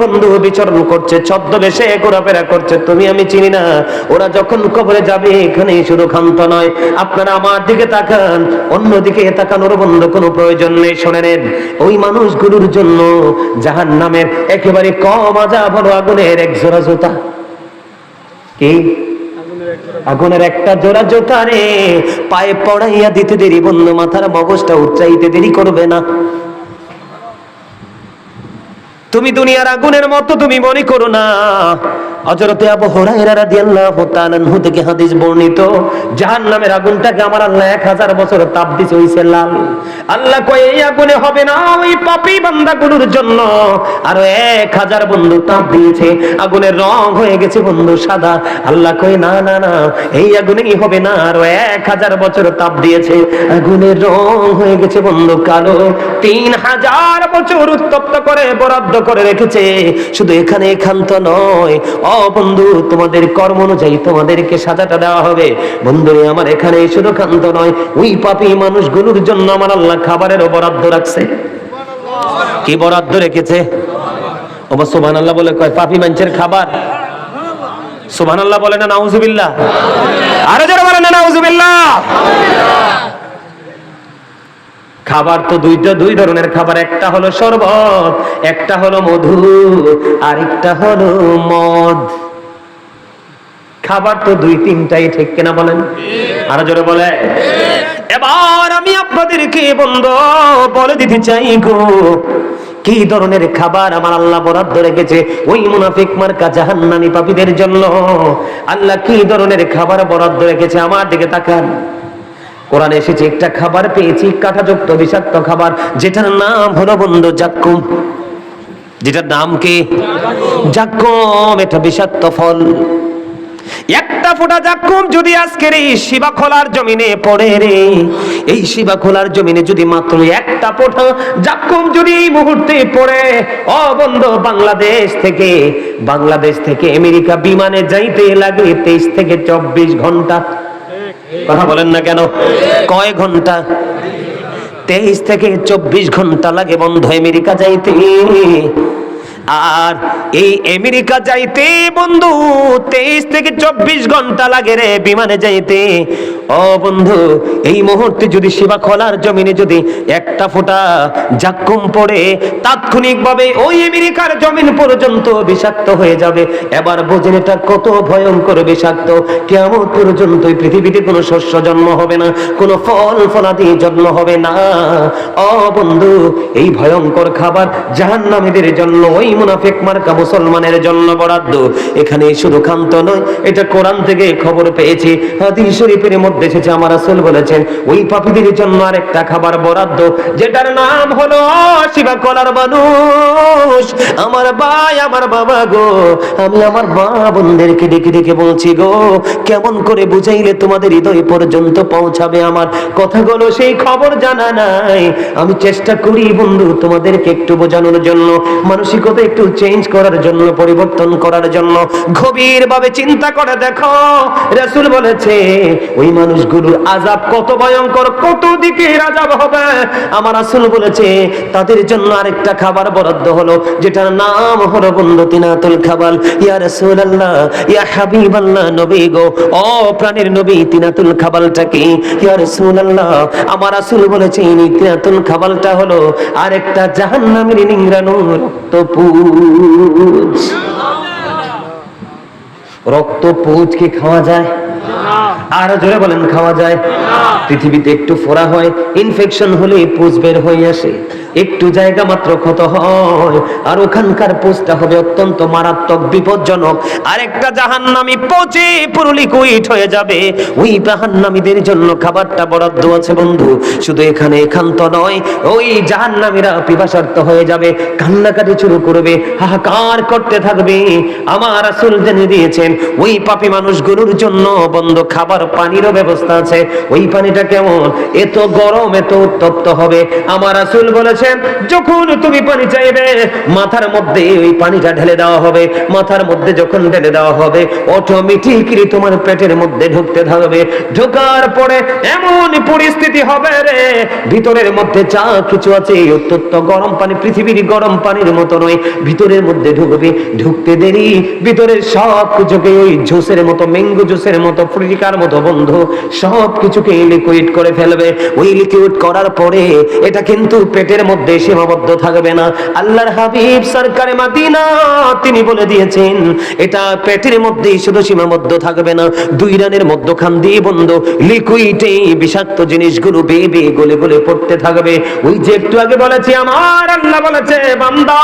বন্ধু বিচরণ করছে, ছদ্মবেশে ঘোরাফেরা করছে, তুমি আমি চিনি না। ওরা যখন কবরে যাবে এখানে শুধু ক্ষান্ত নয়। আপনারা আমার দিকে তাকান, অন্যদিকে তাকানোর বন্ধ কোনো প্রয়োজন নেই, শোনে নেন। ওই মানুষগুলোর জন্য জাহান নামের একেবারে কম আজাব হলো আগুনের এক জোড়া জুতা। কি? আগুনের একটা জোড়া জোতা রে। পায়ে পড়াইয়া দিতে দেরি, বন্ধু, মাথার মগজটা উচ্চাইতে দেরি করবে না। তুমি দুনিয়ার আগুনের মতো তুমি মনে করো না। হযরতে আবু হুরায়রা রাদিয়াল্লাহু তাআলা আনহু থেকে হাদিস বর্ণিত, জাহান্নামের আগুনটাকে আমার আল্লাহ 1000 বছর তাপ দিছে, হইছে লাল। আল্লাহ কয়, এই আগুনে হবে না, ওই পাপী বান্দাগুলোর জন্য। আর 1000 বন্ধু তাপ দিয়েছে, আগুনের রং হয়ে গেছে বন্ধু সাদা। আল্লাহ কয়, না না না, এই আগুনেই হবে না। আর 1000 বছর তাপ দিয়েছে, আগুনের রং হয়ে গেছে বন্ধু কালো। 3000 বছর উত্তপ্ত করে বরাদ্দ করে রেখেছে। শুধু এখানে একান্ত নয়। ও বন্ধু, তোমাদের কর্ম অনুযায়ী তোমাদেরকে সাজাটা দেওয়া হবে। বন্ধুরে আমার এখানে শুধু ক্ষান্ত নয়, ওই পাপী মানুষগুলোর জন্য আমার আল্লাহ খাবারেরও বরাদ্দ রাখছে। কি বরাদ্দ রেখেছে? অবশ্য সোভান আল্লাহ বলে কয়, পাপি মানুষের খাবার। সোভান আল্লাহ বলে না, নাউজুবিল্লাহ। আরও যারা বলে না, নাউজুবিল্লাহ। খাবার তো দুইটা দুই ধরনের খাবার, একটা হলো শরবত, একটা হলো মধু, আরেকটা হলো মদ। খাবার তো দুই তিনটাই, ঠিক কিনা বলেন? আরও জোরে বলে এবার আমি আপনাদেরকে বন্ধ বলে দিতে চাই গো, কি ধরনের খাবার আমার আল্লাহ বরাদ্দ রেখেছে? ওই মুনাফিক মার্কা জাহান্নামী পাপীদের জন্য। আল্লাহ কি ধরনের খাবার বরাদ্দ রেখেছে? আমার দিকে তাকান। কোরআনে এসেছে, একটা খাবার পেয়েছি, কাঁটাযুক্ত, বিষাক্ত খাবার, যেটার নাম হলো বন্ধু জাক্কুম। যেটার নাম কি? জাক্কুম, এটা বিষাক্ত ফল। একটা ফোঁটা জাক্কুম যদি আজকের এই শিবা খোলার জমিনে পড়ে রে, এই শিবা খোলার জমিনে যদি মাত্র একটা ফোঁটা জাক্কুম যদি এই মুহূর্তে পড়ে, ও বন্ধু, বাংলাদেশ থেকে বাংলাদেশ থেকে আমেরিকা বিমানে যাইতে লাগে তেইশ থেকে চব্বিশ ঘণ্টা। কথা বলেন না কেন? কয় ঘণ্টা? তেইশ থেকে চব্বিশ ঘণ্টা লাগে বন্ধ আমেরিকা যাইতে। আর এই আমেরিকা যাইতে বন্ধু, তেইশ থেকে চব্বিশ ঘণ্টা লাগে রে বিমানে যাইতে। ও বন্ধু, এই মুহূর্তে যদি সেবা খোলার জমিনে যদি একটা ফোঁটা জাক্কুম পড়ে তাৎক্ষণিকভাবে ওই আমেরিকার জমিন পর্যন্ত বিষাক্ত হয়ে যাবে। এবার বোঝেন এটা কত ভয়ঙ্কর বিষাক্ত। কেমন পর্যন্ত পৃথিবীতে কোনো শস্য জন্ম হবে না, কোনো ফল ফলাদি জন্ম হবে না। ও বন্ধু, এই ভয়ঙ্কর খাবার জাহান্নামীদের জন্য, ওই মুনাফেক মার্কা মুসলমানের জন্য বরাদ্দ। এখানে শুধু ক্ষান্ত নয়, এটা কোরআন থেকে খবর পেয়েছি। হাদিস শরীফের মধ্যে এসেছে, আমার রাসূল বলেছেন, ওই পাপীদের জন্য আরেকটা খাবার বরাদ্দ। যেটার নাম হলো শিবা কলার মানুষ। আমার ভাই, আমার বাবা গো, আমি আমার মা বোনদেরকে ডেকে ডেকে বলছি গো, কেমন করে বুঝাইলে তোমাদের হৃদয় পর্যন্ত পৌঁছাবে আমার? কথাগুলো সেই খবর জানা নাই। আমি চেষ্টা করি বন্ধু তোমাদেরকে একটু বোঝানোর জন্য, মানসিকতা একটু চেঞ্জ করার জন্য, পরিবর্তন করার জন্য। গভীর ভাবে চিন্তা করে দেখো, রাসূল বলেছে, ওই মানুষগুলোর আজাব কত ভয়ঙ্কর, কত দিকে আজাব হবে। আমার আসল বলেছে তাদের জন্য আরেকটা খাবার বরাদ্দ হলো যেটার নাম হলো বন্ধু তিনাতুল খাবাল। ইয়া রাসূলুল্লাহ ইয়া হাবিব আল্লাহ নবী গো ও প্রাণের নবী তিনাতুল খাবালটা কি ইয়া রাসূলুল্লাহ আমার আসল বলেছে এই তিনাতুল খাবালটা হলো আরেকটা জাহান্নামের নিংরানো রক্তপুঞ্জ রক্তপুঞ্জ কি খাওয়া যায়? আর জোরে বলেন খাওয়া যায়। পৃথিবীতে একটু ফোড়া হয় ইনফেকশন হলে পুজ বের হয়ে আসে। একটু জায়গা মাত্র ক্ষত হয়। আর ওখানকার পোস্টটা হবে অত্যন্ত মারাত্মক, বিপজ্জনক। আর একটা জাহান্নামি পচে পুরো লিকুইড হয়ে যাবে। ওই জাহান্নামীদের জন্য খাবারটা বরাদ্দ আছে বন্ধু। শুধু এখানে একান্ত নয়, ওই জাহান্নামীরা পিপাসার্থ হয়ে যাবে, কান্নাকাটি শুরু করবে, হাহাকার করতে থাকবে। আমার আসল জেনে দিয়েছেন, ওই পাপী মানুষগুলোর জন্য বন্ধ খাবার পানিরও ব্যবস্থা আছে। ওই পানিটা কেমন? এত গরম, এত উত্তপ্ত হবে। আমার রাসূল বলেছে বলেছেন যখন তুমি পানি চাইবে, মাথার মধ্যে ওই পানিটা ঢেলে দেওয়া হবে। মাথার মধ্যে যখন ঢেলে দেওয়া হবে অটোমেটিকলি তোমার পেটের মধ্যে ঢুকতে থাকবে। ঢোকার পরে এমন পরিস্থিতি হবে রে, ভিতরের মধ্যে যা কিছু আছে অত্যন্ত গরম পানি, পৃথিবীর গরম পানির মতো নয়। ভিতরের মধ্যে ঢুকবে, ঢুকতে দেরি। ভিতরের সব কিছুকে ওই জুসের মতো ম্যাঙ্গো জুসের মতো ফ্রিকার মতো বন্ধু, সব কিছুকে লিকুইড করে ফেলবে। ওই লিকুইড করার পরে এটা কিন্তু পেটের মধ্যে সীমাবদ্ধ থাকবে না। আল্লাহর হাবিব সরকারে মাদিনা, তিনি বলে দিয়েছেন, এটা পেটের মধ্যেই শুধু সীমাবদ্ধ থাকবে না, দুই রানের মধ্যখান দিয়ে বন্ধ লিকুইডে বিষাক্ত জিনিসগুলো বেয়ে বেয়ে গলে গলে পড়তে থাকবে। ওই যে একটু আগে বলেছি, আমার আল্লাহ বলেছে, বান্দা,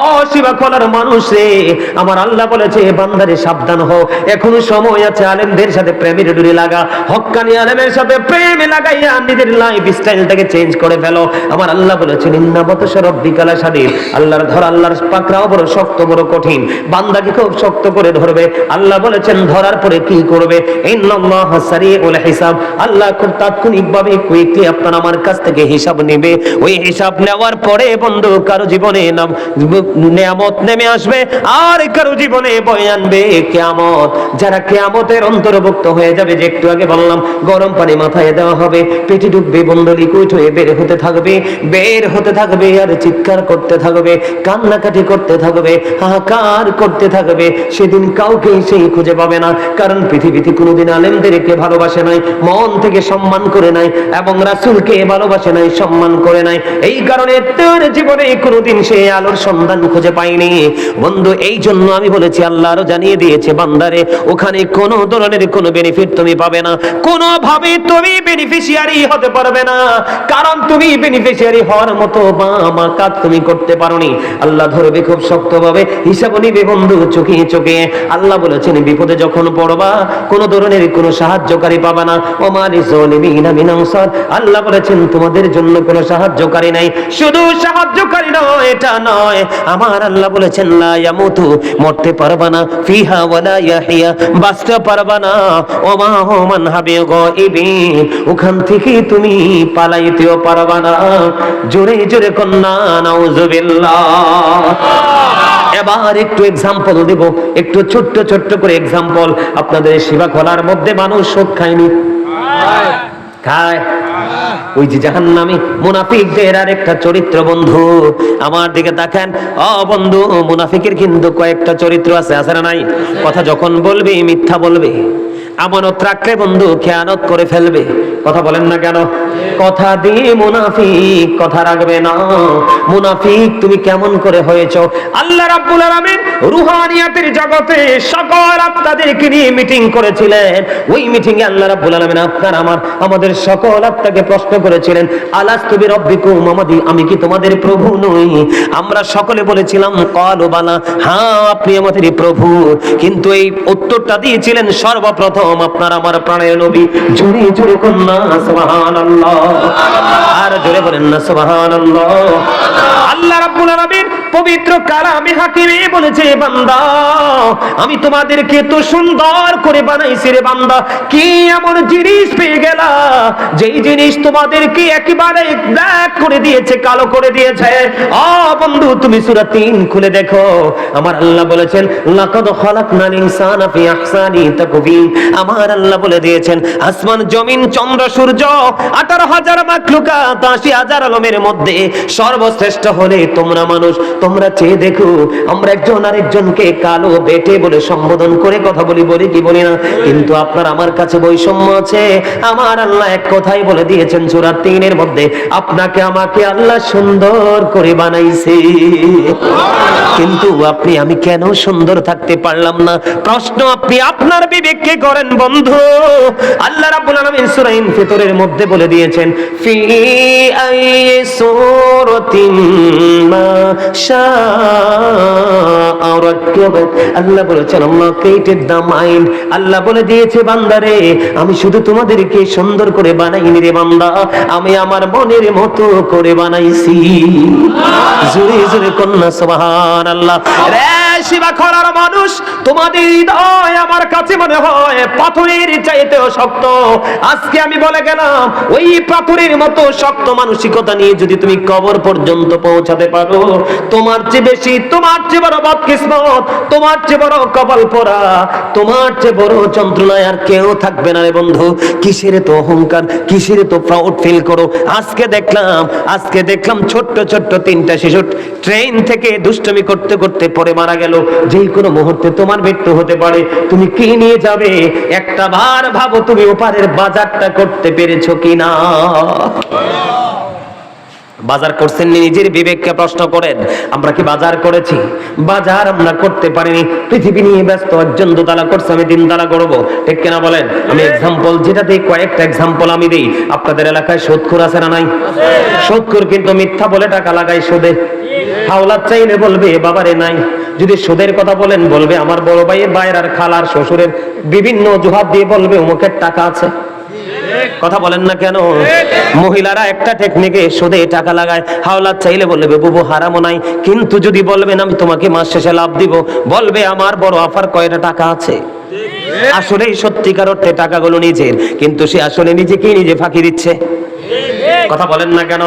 অসীমা খোলার মানুষ রে। আমার আল্লাহ বলেছে, বান্দারে সাবধান হও। এখনও সময় আছে আলেমদের সাথে প্রেমের ডুরি লাগা। হক্কানি আলেমের সাথে প্রেমে লাগাইয়া নিজের লাইফ স্টাইলটাকে চেঞ্জ করে ফেলো। আমার আল্লাহ বলেছেন ইন্নাবত সরব্বিকালা সাদির আল্লাহর ধর আল্লাহর পাকড়াও বড় শক্ত, বড় কঠিন। বান্দাকে খুব শক্ত করে ধরবে। আল্লাহ বলেছেন, ধরার পরে কি করবে? হিসাব। আল্লাহ খুব কুইকলি আপনার আমার কাছ থেকে হিসাব নেবে। ওই হিসাব নেওয়ার পরে বন্ধু কারও জীবনে নিয়ামত নেমে আসবে আর কারও জীবনে বয়ে আনবে কেয়ামত। যারা কেয়ামতের অন্তর্ভুক্ত হয়ে যাবে, যে একটু আগে বললাম, গরম পানি মাথায় দেওয়া হবে, পেটে ঢুকবে, বন্ধ লিকুইড হয়ে হতে থাকবে। বের হতে থাকবে আর চিৎকার করতে থাকবে, কান্নাকাটি করতে থাকবে, হাহাকার করতে থাকবে, সেদিন কাউকে সেই খুঁজে পাবে না। কারণ পৃথিবীতে কোনোদিন আলেমদেরকে ভালোবাসে নাই, মন থেকে সম্মান করে নাই, এবং রাসূলকে ভালোবাসে নাই, সম্মান করে নাই। এই কারণে তোর জীবনে কোনোদিন সে আলোর সন্ধান খুঁজে পায়নি। বন্ধু, এই জন্য আমি বলেছি আল্লাহ আরও জানিয়ে দিয়েছে, বান্দারে, ওখানে কোনো ধরনের কোনো বেনিফিট তুমি পাবে না। কোনো ভাবে তুমি বেনিফিশিয়ারি হতে পারবে না। কারণ তুমি বেনিফিশিয়ারি হওয়ার মতো বা আমার কাজ তুমি করতে পারোনি। আল্লাহ ধরবে খুব শক্তভাবে। হিসাব নিবে বন্ধু, চোখে চোখে। আল্লাহ বলেছেন, বিপদে যখন পড়বা, কোনো ধরনের কোনো সাহায্যকারী পাবা না। ওমালি জলিমিনা মিন আনসার আল্লাহ বলেছেন, তোমাদের জন্য কোনো সাহায্যকারী নাই। শুধু সাহায্যকারী নয়, এটা নয়। আমার আল্লাহ বলেছেন, লা ইয়ামুতু, মরতে পারবা না। ফিহা ওয়ালা ইয়াহিয়া, বাঁচতে পারবা না। ওমা হুমান হাবি গায়বিন ওখান থেকে তুমি পালাইতেও পারবা না। জোরে জোরে কন্যা, নাউজুবিল্লাহ। এবার একটু এক্সাম্পল দেব, একটু ছোট্ট ছোট্ট করে এক্সাম্পল আপনাদের সেবা খোলার মধ্যে মানুষ সুদ খায়নি? খায়। ওই যে জাহান নামে মুনাফিকদের আর একটা চরিত্র, বন্ধু। আমার দিকে দেখেন ও বন্ধু, মুনাফিকের কিন্তু কয়েকটা চরিত্র আছে আছে না নাই? কথা যখন বলবে, মিথ্যা বলবে। আমানত রাখলে বন্ধু, খেয়ানত করে ফেলবে। কথা বলেন না কেন? কথা দিয়ে মুনাফিক কথা রাখবে না। মুনাফিক, তুমি কেমন করে হয়েছ? আল্লাহ রাব্বুল আলামিন রুহানিয়াতের জগতে সকল আত্মাদেরকে নিয়ে মিটিং করেছিলেন। ওই মিটিং এ আল্লাহ রাব্বুল আলামিন আপনার, আমার, আমাদের সকল আত্মাকে প্রশ্ন করেছিলেন, আলাস্তু বিরব্বিকুম? আমাদি, আমি কি তোমাদের প্রভু নই? আমরা সকলে বলেছিলাম, কালু বালা হ্যাঁ আপনি আমাদের প্রভু। কিন্তু এই উত্তরটা দিয়েছিলেন সর্বপ্রথম আপনার, আমার প্রাণের নবী। জোরে জোরে কন্যা আমি তোমাদেরকে তো সুন্দর করে বানাইছি রে বান্দা, কি এমন জিনিস পেয়ে গেলা? যেই জিনিস তোমাদেরকে একেবারে ব্ল্যাক করে দিয়েছে, কালো করে দিয়েছে। আ বন্ধু, তুমি সূরা 3 খুলে দেখো। আমার আল্লাহ বলেছেন, লাকাদ খালাকনাল ইনসানা ফি আহসানি তাকবীম আমার আল্লাহ বলে দিয়েছেন, আসমান, জমিন, চন্দ্র সূর্য 18000 মাখলুকাত 80000 আলমের মধ্যে সর্বশ্রেষ্ঠ হলে তোমরা মানুষ, তোমরা চেয়ে দেখো, আমরা একজন আরেকজনকে কালো বেটে বলে সম্বোধন করে কথা বলি বলি কি বলি না? কিন্তু আপনার আমার কাছে বৈষম্য আছে। আমার আল্লাহ এক কথাই বলে দিয়েছেন সূরা 3 এর মধ্যে, আপনাকে আমাকে আল্লাহ সুন্দর করে বানাইছে। কিন্তু আপনি, আমি কেন সুন্দর থাকতে পারলাম না? প্রশ্ন আপনি আপনার বিবেককে করেন বন্ধু। আল্লাহ রাব্বুল আলামিন সূরা ইনফিতরের মধ্যে বলে দিয়েছেন, ফি আই আল্লাহ বলেছেন, Allah created the mind. Allah বলে দিয়েছে, বান্দারে, আমি শুধু তোমাদেরকে সুন্দর করে বানাইনি রে বান্দা, আমি আমার মনের মতো করে বানাইছি। জোরে জোরে কন্যা, সুবহানাল্লাহ। রে বয়সী বা খরার মানুষ, তোমাদের হৃদয় আমার কাছে মনে হয় পাথরের চাইতেও শক্ত। আজকে আমি বলে গেলাম ওই পাথরের মতো শক্ত মানসিকতা নিয়ে যদি তুমি কবর পর্যন্ত পৌঁছাতে পারো, তোমার চেয়ে বেশি, তোমার চেয়ে বড় বদকিসমত, তোমার চেয়ে বড় কপাল পরা তোমার চেয়ে বড় যন্ত্রণায় আর কেউ থাকবে না রে বন্ধু। কিসের তো অহংকার? কিসের তো প্রাউড ফিল করো? আজকে দেখলাম আজকে দেখলাম ছোট্ট ছোট্ট তিনটা শিশু ট্রেন থেকে দুষ্টমি করতে করতে পরে মারা গেল। যে কোনো মুহূর্তে তোমার মৃত্যু হতে পারে। তুমি কি নিয়ে যাবে? একটা বার ভাবো তুমি ওপারের বাজারটা করতে পেরেছ কিনা? বাজার করছেন নিজের বিবেককে প্রশ্ন করেন, আমরা কি বাজার করেছি? বাজার আমরা করতে পারিনি, পৃথিবী নিয়ে ব্যস্ত একজন দোতলা করছে, আমি তিন তালা করব। ঠিক কিনা বলেন? আমি এক্সাম্পল যেটা দিই, কয়েকটা এক্সাম্পল আমি দিই। আপনাদের এলাকায় সুদখোর আছে না নাই? সুদখোর কিন্তু মিথ্যা বলে টাকা লাগাই সুদে। হাওলাত চাইলে বলবে বাবারে, নাই। যদি সুদের কথা বলেন, বলবে, আমার বড় ভাইয়ের বাইর আর খালার শ্বশুরের বিভিন্ন অজুহাত দিয়ে বলবে, অমুকের টাকা আছে। কথা বলেন না কেন? মহিলারা একটা টেকনিকে সুদে টাকা লাগায়। হাওলাত চাইলে বলবে, বুবু, হারামও নাই। কিন্তু যদি বলবেন, আমি তোমাকে মাস শেষে লাভ দিব। বলবে, আমার বড় অফার কয়টা টাকা আছে? আসলে সত্যিকার অর্থে টাকাগুলো নিজের, কিন্তু সে আসলে নিজেকেই নিজে ফাঁকি দিচ্ছে। কথা বলেন না কেন?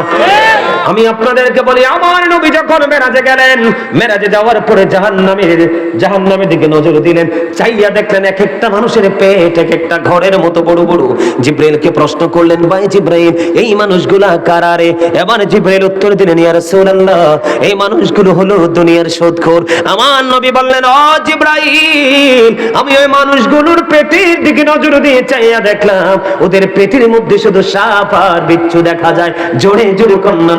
আমি আপনাদেরকে বলি, আমার নবী যখন মেরাজে গেলেন, মেরাজে যাওয়ার পরে জাহান্নামের জাহান্নামের দিকে নজর দিলেন। চাইয়া দেখলেন এক একটা মানুষের পেট, এক একটা ঘরের মতো বড় বড়। জিব্রাইলকে প্রশ্ন করলেন, ভাই জিব্রাইল, এই মানুষগুলা কারারে এবার জিব্রাইল উত্তর দিলেন, ইয়া রাসূলুল্লাহ, এই মানুষগুলো হলো দুনিয়ার সুদখোর আমার নবী বললেন, ও জিব্রাইল, আমি ওই মানুষগুলোর পেটের দিকে নজর দিয়ে চাইয়া দেখলাম। ওদের পেটের মধ্যে শুধু সাপ আর বিচ্ছু দেখা যায়। জোরে জোরে কন্যা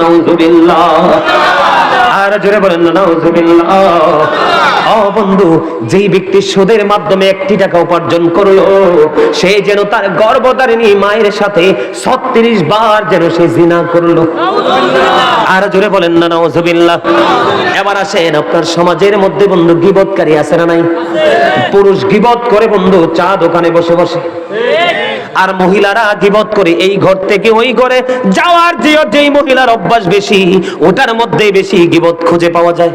বন্ধু, যেই ব্যক্তি সুদের মাধ্যমে একটি টাকা উপার্জন করল, সে যেন তার গর্ভধারিণী মায়ের সাথে ছত্রিশ বার যেন সে জিনা করল। আর জোরে বলেন না, নাউজুবিল্লাহ। এবার আসেন, আপনার সমাজের মধ্যে বন্ধু গিবতকারী আছে না নাই? পুরুষ গিবত করে বন্ধু, চা দোকানে বসে বসে। আর মহিলারা গিবত করে, এই ঘর থেকে ওই ঘরে যাওয়ার যে যেই মহিলার অভ্যাস বেশি, ওটার মধ্যে বেশি গিবত খুঁজে পাওয়া যায়।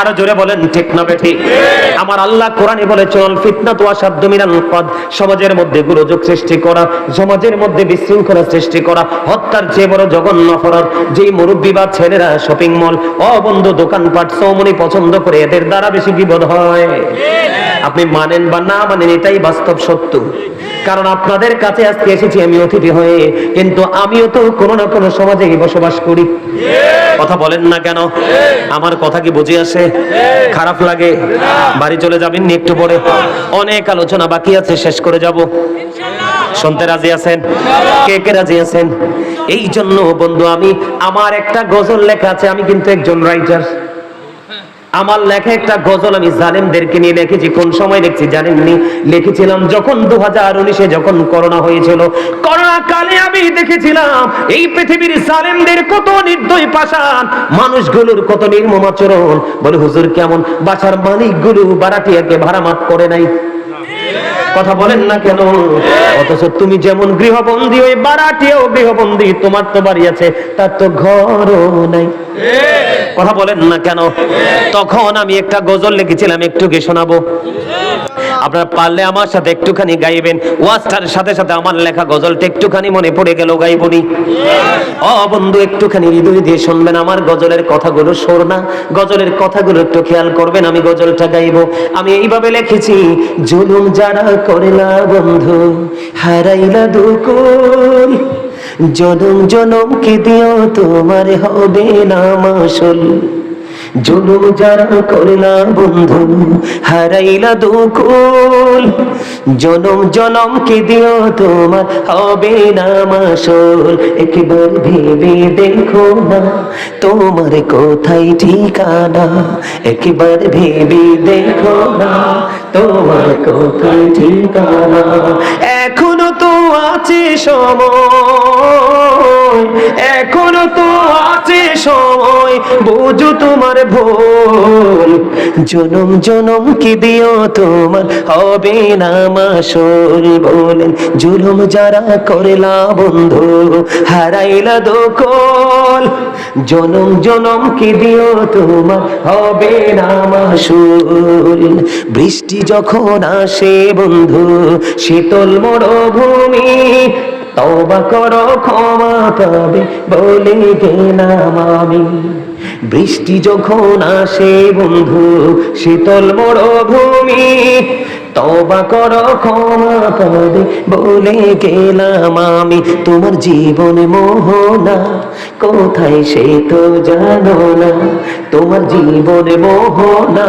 আরও জোরে বলেন, ঠিক না বেঠি? আমার আল্লাহ কোরআনে বলে চল ফিতনা তো আসাধ্য মিনাল পদ সমাজের মধ্যে গুরুযোগ সৃষ্টি করা, সমাজের মধ্যে বিশৃঙ্খলা সৃষ্টি করা, হত্যার চেয়ে বড় জঘন্য অপরাধ। যেই মুরব্বী বা ছেলেরা শপিং মল অবন্ধ দোকানপাট সৌমনি পছন্দ করে, এদের দ্বারা বেশি বিপদ হয়। আপনি মানেন বা না মানেন, এটাই বাস্তব সত্য। কারণ আপনাদের কাছে আজকে এসেছি আমি অতিথি হয়ে, কিন্তু আমিও তো কোনো না কোনো সমাজে বসবাস করি। কথা বলেন না কেন? আমার কথা কি বুঝে আসে? খারাপ লাগে? বাড়ি চলে যাবেন নি একটু পরে? অনেক আলোচনা বাকি আছে, শেষ করে যাব। শুনতে রাজি আছেন? কে কে রাজি আছেন? এই জন্য বন্ধু, আমি, আমার একটা গজল লেখা আছে, আমি কিন্তু একজন রাইটার আমার লেখা একটা গজল আমি জালেমদেরকে নিয়ে লিখেছি। কোন সময় লিখছি জানেননি? লিখেছিলাম যখন দু হাজার উনিশে যখন করোনা হয়েছিল। করোনা কালে আমি দেখেছিলাম, এই পৃথিবীর জালেমদের কত নির্দয় পাশান মানুষগুলোর কত নির্মমাচরণ বলে, হুজুর কেমন? বাসার মালিকগুলো বারাটিয়াকে ভাড়া মাত করে নাই। কথা বলেন না কেন? অথচ তুমি যেমন গৃহবন্দী, ওই বারাটিয়াও গৃহবন্দী, তোমার তো বাড়ি আছে, তার তো ঘরও নাই। কথা বলেন না কেন? তখন আমি একটা গজল লিখেছিলাম, একটু গে শোনাবো। আপনারা পারলে আমার সাথে একটুখানি গাইবেন। ওয়াজটার সাথে সাথে আমার লেখা গজলটা একটুখানি মনে পড়ে গেল, গাইবনি। ও বন্ধু, একটুখানি হৃদয় দিয়ে শুনবেন, আমার গজলের কথাগুলো শোর না। গজলের কথাগুলো একটু খেয়াল করবেন, আমি গজলটা গাইবো। আমি এইভাবে লিখেছি, জুলুম যারা করেলা বন্ধু, হারাইলা দুকুল। জনম জনম কি দিও, তোমার হবে না মাসুল। জুলুম যারা করলা বন্ধু, হারাইলা দুকুল। জনম জনম কি দিও, তোমার হবে না মাসুল। একবার ভেবে দেখো না, তোমার কোথায় ঠিকানা। একবার ভেবে দেখো না তোমার কোথায় ঠিকানা। এখনও তো আছে সময়। এখনও তো আছে সময়, বুঝো তোমার ভুল। জনম জনম কি দিও তোমার? হবে না মাসুল বলেন, জুলুম যারা করলা বন্ধু, হারাইলা দোকল। জনম জনম কি দিও তোমার? হবে না মাসুল বৃষ্টি যখন আসে বন্ধু, শীতল মরুভূমি তবা করো ক্ষমা পাবে বলে গেলাম আমি। বৃষ্টি যখন আসে বন্ধু শীতল মরুভূমি তবা করো, ক্ষমা পাবে বলে গেলাম আমি, তোমার জীবনে মোহনা। কোথায় সে তো জানো না, তোমার জীবনে মোহনা।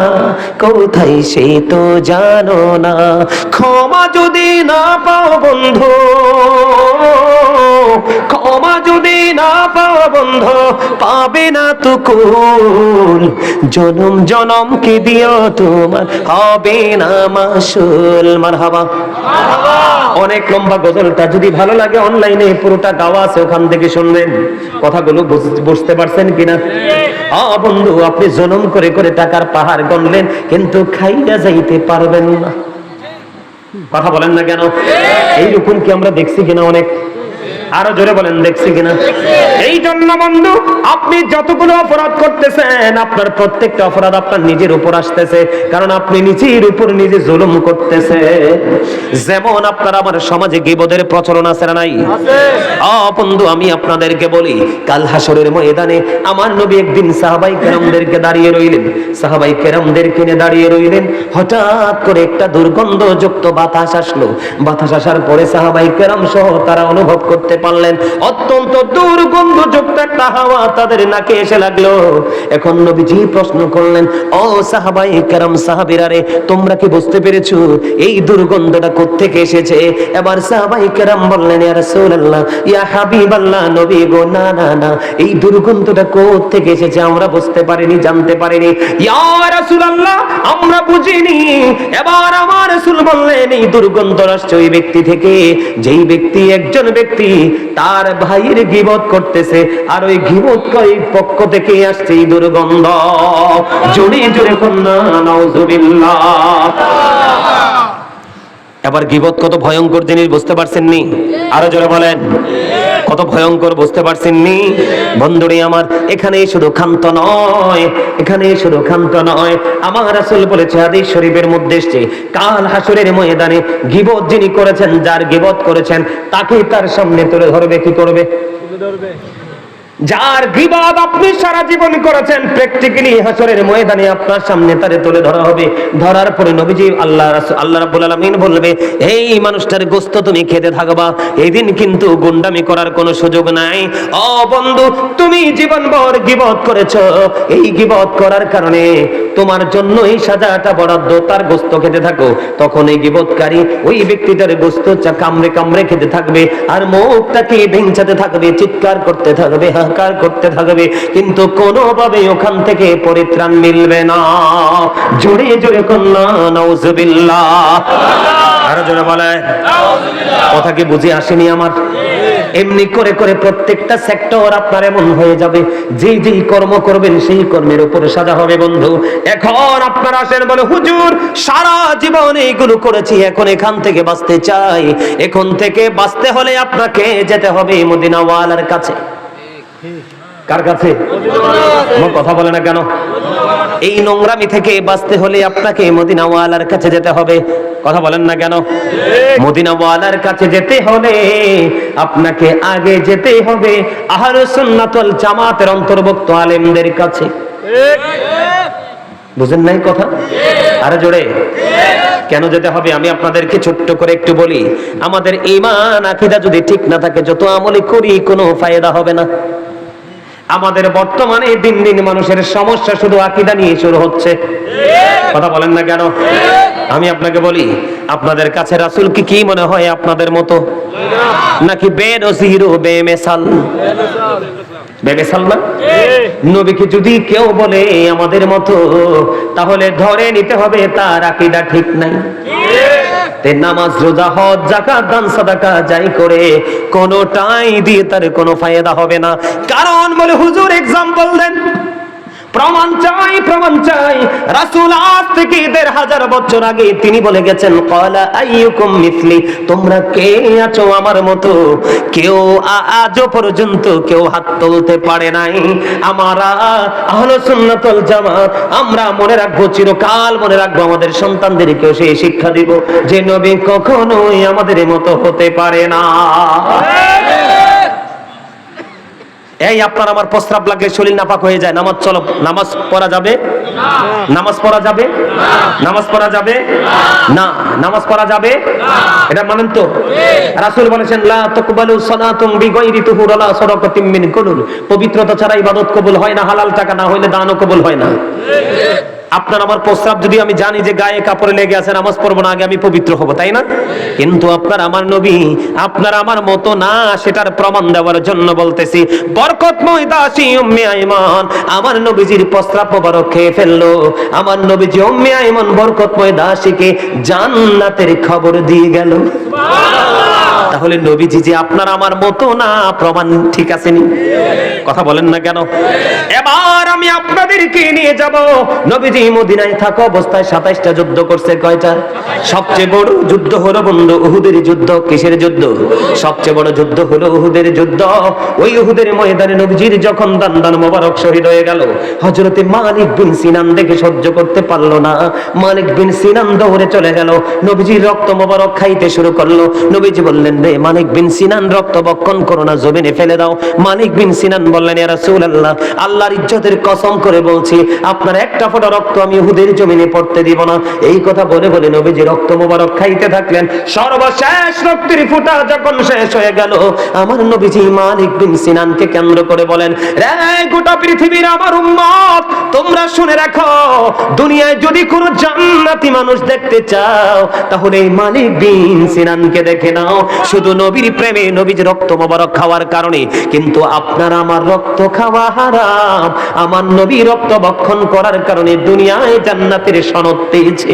কোথায় সে তো জানো না, ক্ষমা যদি না পাও বন্ধু। ক্ষমা যদি না পাও বন্ধু, পাবে না তো কোন জনম জনম কি দিও তোমার, হবে না মারহাবা। অনেক লম্বা গজলটা যদি ভালো লাগে অনলাইনে পুরোটা গাওয়া আছে ওখান থেকে শুনবেন। কথাগুলো বুঝতে পারছেন কিনা? বন্ধু আপনি জনম করে করে টাকার পাহাড় গণলেন কিন্তু খাইয়া যাইতে পারবেন না। কথা বলেন না কেন? এইরকম কি আমরা দেখছি কিনা অনেক? আরও জোরে বলেন দেখছি কিনা। এই জন্য বন্ধু আপনি যতগুলো অপরাধ করতেছেন আপনার প্রত্যেকটা অপরাধ আপনার নিজের উপর আসতেছে কারণ আপনি নিজের উপর নিজে জুলুম করতেছে যেমন আপনার আমার সমাজে গিবদের প্রচলন আছে না নাই? বন্ধু আমি আপনাদেরকে বলি কাল হাসরের ময়দানে আমার নবী একদিন সাহাবাই কেরামদেরকে দাঁড়িয়ে রইলেন সাহাবাই কেরামদেরকে নিয়ে দাঁড়িয়ে রইলেন হঠাৎ করে একটা দুর্গন্ধযুক্ত বাতাস আসলো। বাতাস আসার পরে সাহাবাই কেরাম সহ তারা অনুভব করতে পারলেন। অত্যন্ত দুর্গন্ধযুক্ত একটা হাওয়া তাদের নাকে এসে লাগল। এখন নবীজি প্রশ্ন করলেন, ও সাহাবাই কেরাম সাহাবিরারে তোমরা কি বুঝতে পেরেছ এই দুর্গন্ধটা কোত্থেকে এসেছে? এবার সাহাবাই কেরাম বললেন, ইয়া রাসূলুল্লাহ, ইয়া হাবিবাল্লাহ, নবী গো, না না না, এই দুর্গন্ধটা কোত্থেকে এসেছে আমরা বুঝতে পারিনি, জানতে পারিনি। ইয়া রাসূলুল্লাহ, আমরা বুঝিনি। এবার আমার রাসূল বললেন, এই দুর্গন্ধ আসছে ওই ব্যক্তি থেকে। যেই ব্যক্তি একজন ব্যক্তি তার ভাইয়ের গিবত করতেছে। আর ওই গিবত করে পক্ষ থেকে আসছে এই দুর্গন্ধ। জোরে জোরে কন্যা, নাউজুবিল্লাহ। এবার গিবত কত ভয়ঙ্কর জিনিস বুঝতে পারছেন নি আরও জোরে বলেন। কত ভয়ঙ্কর বুঝতে পারছেন নি বন্ধুরে আমার এখানে শুধু ক্ষান্ত নয় এখানে শুধু ক্ষান্ত নয়। আমার রাসূল বলেছে হাদিস শরীফের মধ্যে এসেছে কাল হাসরের ময়দানে গিবত যিনি করেছেন, যার গিবত করেছেন তাকে তার সামনে তুলে ধরবে, কি করবে? যার গিবাদ আপনি সারা জীবন করেছেন প্র্যাকটিক্যালি হাসরের ময়দানে আপনার সামনে তারে তুলে ধরা হবে। ধরার পরে নবীজি আল্লাহ আল্লাহ রাব্বুল আলামিন বলবে এই মানুষটার গোস্ত তুমি খেতে থাকবা। এই দিন কিন্তু গুন্ডামি করার কোনো সুযোগ নাই। ও বন্ধু, তুমি জীবনভর গিবত করেছ। এই গিবত করার কারণে তোমার জন্য এই সাজাটা বরাদ্দ, তার গোস্ত খেতে থাকো। তখন এই গিবতকারী ওই ব্যক্তিটার গোস্ত চা কামড়ে কামড়ে খেতে থাকবে, আর মুখটাকে ভেঙচাতে থাকবে, চিৎকার করতে থাকবে হাহাকার করতে থাকবে, কিন্তু কোনোভাবে ওখান থেকে পরিত্রাণ মিলবে না। জোরে জোরে কন্যা, নাউজুবিল্লাহ। আরও জোরে বলে কথা কি বুঝে আসেনি আমার? এমনি করে করে প্রত্যেকটা সেক্টর আপনার এমন হয়ে যাবে। যেই যেই কর্ম করবেন, সেই কর্মের উপরে সাজা হবে, বন্ধু। এখন আপনারা আসেন বলে, হুজুর, সারা জীবন এইগুলো করেছি, এখন এখান থেকে বাঁচতে চাই। এখন থেকে বাঁচতে হলে আপনাকে যেতে হবে মদিনাওয়ালার কাছে। কার কাছে? আমার কথা বলে না কেন? এই নোংরামি থেকে বাঁচতে হলে আপনাকে মদিনাওয়ালার কাছে যেতে হবে। কথা বলেন না কেন? মদিনাওয়ালার কাছে যেতে হলে আপনাকে আগে যেতে হবে আহলে সুন্নাতুল জামাতের অন্তর্ভুক্ত আলেমদের কাছে। বুঝেন নাই কথা? আরে জোরে। কেন যেতে হবে? আমি আপনাদেরকে ছোট্ট করে একটু বলি। আমাদের ইমান আকিদা যদি ঠিক না থাকে, যত আমলি করি, কোনো ফায়দা হবে না। আমাদের বর্তমানে দিন দিন মানুষের সমস্যা শুধু আকিদা নিয়ে শুরু হচ্ছে। কথা বলেন না কেন? আমি আপনাকে বলি, আপনাদের কাছে রাসূল কি কি মনে হয় আপনাদের মতো? নাকি বেনজির ও বেমেসাল? বেমেসাল নবীকে যদি কেউ বলে আমাদের মতো, তাহলে ধরে নিতে হবে তার আকিদা ঠিক নাই। তে নামাজ, রোজা, হজ জাকাত দান, সাদাকা, যাই করে, কোনোটাই দিয়ে তার কোনো ফায়দা হবে না। কারণ বলে, হুজুর এক্সাম্পল দেন। প্রমাণ চাই প্রমাণ চাই। রাসূল আজ থেকে দেড় হাজার বছর আগে তিনি বলে গেছেন কলা আইয়ুকুম মিথলি তোমরা কে আছো আমার মতো? কেউ আ- আজও পর্যন্ত কেউ হাত তুলতে পারে নাই। আমারা আহলে সুন্নাতুল জামাত, আমরা মনে রাখব চিরকাল মনে রাখব আমাদের সন্তানদেরকেও সেই শিক্ষা দিব যে নবী কখনোই আমাদের মতো হতে পারে না। এই আপনার আমার প্রস্রাব লাগলে শরীর নাপাক হয়ে যায়। নামাজ চলো, নামাজ পড়া যাবে? নামাজ পড়া যাবে? নামাজ পড়া যাবে? না, নামাজ পড়া যাবে? এটা মানেন তো? রাসূল বলেছেন, লা তাকবালু সালাতুম বিগাইরি তুহুর লা সাদাকাতিম মিন কুলুল। পবিত্রতা ছাড়া ইবাদত কবুল হয় না, হালাল টাকা না হইলে দানও কবুল হয় না। আপনার আমার প্রস্তাব যদি আমি জানি যে গায়ে কাপড়ে লেগে আছে, নামাজ পড়ব না, আগে আমি পবিত্র হব, তাই না? কিন্তু আপনার আমার নবী, আপনার আমার মতো না, সেটার প্রমাণ দেওয়ার জন্য বলতেছি, বরকতময় দাসী উম্মে আইমান, আমার নবীজির প্রস্তাব মোবারক খেয়ে ফেলল। আমার নবীজি উম্মে আইমান বরকতময় দাসীকে জান্নাতের খবর দিয়ে গেল। তাহলে নবীজি যে আপনার আমার মতো না, প্রমাণ ঠিক আছে নি কথা বলেন না কেন? এবার আমি আপনাদেরকে নিয়ে যাব। নবীজি মদিনায় থাকা অবস্থায় সাতাইশটা যুদ্ধ করছে কয়টা? সবচেয়ে বড় যুদ্ধ হলো বন্ধু উহুদের যুদ্ধ। কিসের যুদ্ধ? সবচেয়ে বড় যুদ্ধ হলো উহুদের যুদ্ধ। ওই উহুদের ময়দানে নবীজির যখন দান দান মোবারক শহীদ হয়ে গেল, হযরতে মালিক বিন সিনান দেখে সহ্য করতে পারল না। মালিক বিন সিনান দৌড়ে চলে গেল। নবীজির রক্ত মোবারক খাইতে শুরু করল। নবীজি বললেন রে মালিক বিন সিনান রক্ত বক্ষণ করো না, জমিনে ফেলে দাও। মালিক বিন সিনান বললেন, ইয়া রাসূলুল্লাহ, আল্লাহর ইজ্জতের কসম করে বলছি, আপনার একটা ফোঁটা রক্ত আমি উহুদের জমিনে পড়তে দিব না। এই কথা বলে বলে নবীজি রক্ত মোবারক খাইতে থাকলেন। সর্বশেষ রক্তের ফোঁটা যখন শেষ হয়ে গেল, আমার নবীজি মালিক বিন সিনানকে কেন্দ্র করে বলেন, রে, গোটা পৃথিবীর আমার উম্মত, তোমরা শুনে রাখো, দুনিয়ায় যদি কোনো জান্নাতি মানুষ দেখতে চাও, তাহলে এই মালিক বিন সিনানকে দেখে নাও। শুধু নবীর প্রেমে নবীর রক্ত মোবারক খাওয়ার কারণে কিন্তু আপনার আমার রক্ত খাওয়া হারাম। আমার নবী রক্ত বক্ষণ করার কারণে দুনিয়ায় জান্নাতের সনদ পেয়েছে।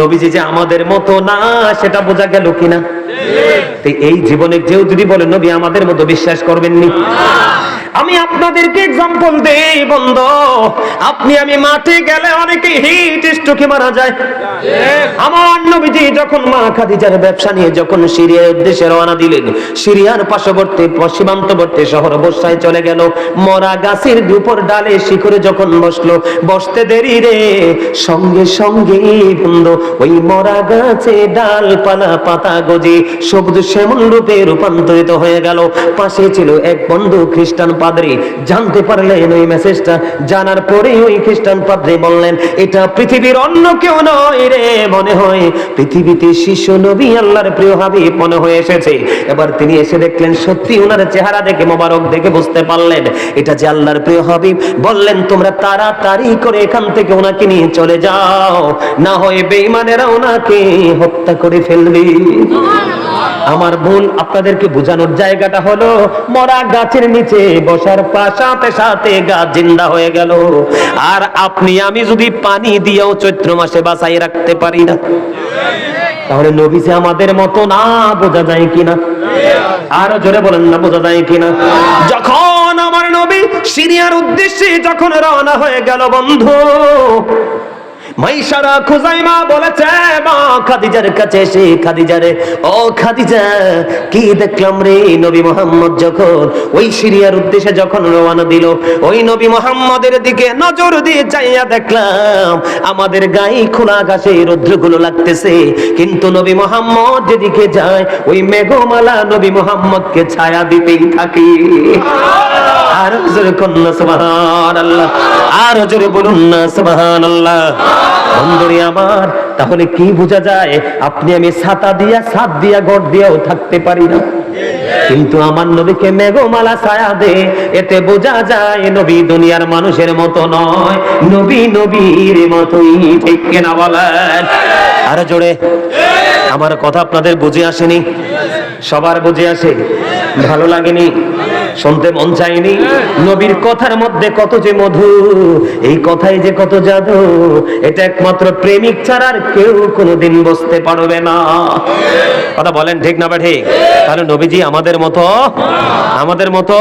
নবীজি যে আমাদের মতো না সেটা বোঝা গেল কিনা? এই জীবনে কেউ যদি বলে নবী আমাদের মতো বিশ্বাস করবেননি? আমি আপনাদেরকে এক্সাম্পল দেই, বন্ধ। আপনি আমি মাঠে গেলে অনেকে হিট স্ট্রোকে মারা যায়। আমার নবীজি যখন মা খাদিজার ব্যবসা নিয়ে যখন সিরিয়ার উদ্দেশ্যে রওনা দিলেন, সিরিয়ার পার্শ্ববর্তী, সীমান্তবর্তী শহর বর্ষায় চলে গেল। মরা গাছের দুপুর ডালে শিখরে যখন বসল, বসতে দেরি রে। সঙ্গে সঙ্গে, বন্ধ, ওই মরা গাছে ডালপালা, পাতা গজে সবুজ শ্যামল রূপে রূপান্তরিত হয়ে গেল। পাশে ছিল এক বন্ধু খ্রিস্টান পাদ্রী জানতে পারলেন ওই মেসেজটা জানার পরে ওই খ্রিস্টান পাদ্রী বললেন, এটা পৃথিবীর অন্য কেউ নয় রে মনে হয়। পৃথিবীতে শিশু নবী আল্লাহর প্রিয় হাবিব মনে হয়ে এসেছে। এবার তিনি এসে দেখলেন, সত্যি ওনার চেহারা দেখে মোবারক দেখে বুঝতে পারলেন, এটা যে আল্লাহর প্রিয় হাবিব বললেন, তোমরা তাড়াতাড়ি করে এখান থেকে ওনাকে নিয়ে চলে যাও। না হয় বেঈমানেরা ওনাকে হত্যা করে ফেলবে। আমার ভুল আপনাদেরকে বোঝানোর জায়গাটা হলো, মরা গাছের নিচে বসার পা সাথে গাছ জিন্দা হয়ে গেল। আর আপনি, আমি যদি পানি দিয়েও চৈত্র মাসে বাঁচাই রাখতে পারি না, তাহলে নবী যে আমাদের মতো না, বোঝা যায় কিনা? আরও জোরে বলেন না, বোঝা যায় কিনা? যখন আমার নবী সিরিয়ার উদ্দেশ্যে যখন রওনা হয়ে গেল বন্ধু মাইশারা খুজাইমা বলেছে, মা খাদিজার কাছে খাদিজারে, ও খাদিজা, কি দেখলাম রে নবী মোহাম্মদ যখন? ওই সিরিয়ার উদ্দেশ্যে যখন রওনা দিল, ওই নবী মোহাম্মদের দিকে নজর দিয়ে চাইয়া দেখলাম, আমাদের গায়ে খোলা আকাশে রৌদ্রগুলো লাগতেছে। কিন্তু নবী মোহাম্মদ যেদিকে যায়, ওই মেঘমালা নবী মোহাম্মদকে ছায়া দিতেই থাকে। আর জোরে কন্যা সুবহান আল্লাহ আর জোরে বলুন না সুবহান আল্লাহ বন্ধুরে আমার, তাহলে কি বোঝা যায়? আপনি আমি ছাতা দিয়া, ছাদ দিয়া, গড় দিয়াও থাকতে পারি না। কিন্তু আমার নবীকে মেঘমালা ছায়া দে, এতে বোঝা যায় নবী দুনিয়ার মানুষের মতো নয়। নবী নবীর মতোই, ঠিক কেনা বলেন? আরে জোরে। আমার কথা আপনাদের বুঝে আসেনি? সবার বুঝে আসে? ভালো লাগেনি? শুনতে মন চাইনি নবীর কথার মধ্যে কত যে মধু এই কথাই যে কত জাদু এটা একমাত্র প্রেমিক ছাড়া আর কেউ কোনোদিন বুঝতে পারবে না। কথা বলেন ঠিক না ঠিক তাহলে নবীজি আমাদের মতো আমাদের মতো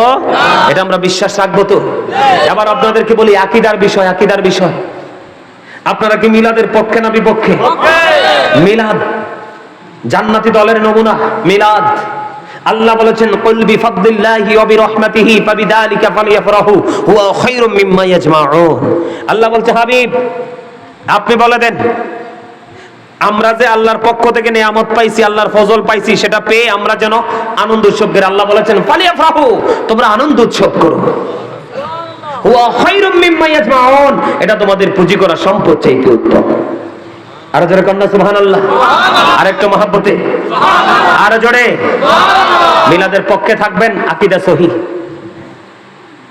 এটা আমরা বিশ্বাস রাখব তো। এবার আপনাদেরকে বলি আকিদার বিষয় আকিদার বিষয়। আপনারা কি মিলাদের পক্ষে না বিপক্ষে? মিলাদ জান্নাতি দলের নমুনা মিলাদ। আল্লাহ বলেছেন, কুল বিফাদলিল্লাহি ওয়া বিরহমাতিহি ফাবিযালিকা ফালইফরাহু হুয়া খায়রুম মিম্মা ইয়াজমাউন। আল্লাহ বলছে, হাবিব, আপনি বলে দেন, আমরা যে আল্লাহর পক্ষ থেকে নিয়ামত পাইছি, আল্লাহর ফজল পাইছি, সেটা পেয়ে আমরা যেন আনন্দ উৎসব করি। আল্লাহ বলেছেন, ফালিয়াফরাহু, তোমরা আনন্দ উৎসব করো। হুয়া খায়রুম মিম্মা ইয়াজমাউন, এটা তোমাদের পুঁজি করা সম্পদ চাইতে উত্তম। আরও জোরে কন্যা সুবহানাল্লাহ। আরেকটু মহাব্বতে। আরও জোরে। মিলাদের পক্ষে থাকবেন আকিদা সহি।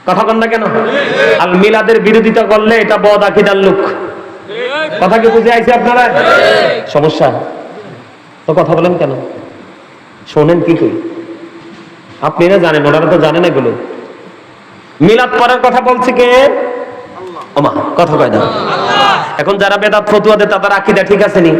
কথা কন না কেন? আল মিলাদের বিরোধিতা করলে এটা বদ আকিদার লোক। কথা কি বুঝে আইছে আপনারা? সমস্যা। তো কথা বলেন কেন? শোনেন কি কই? আপনি না জানেন ওনারা তো জানেন এগুলো। মিলাদ পড়ার কথা বলছে কে? ওমা কথা কয় না। এখন যারা বেদাত ফতুয়া দেয় তাদের আকিদা ঠিক আছে নি?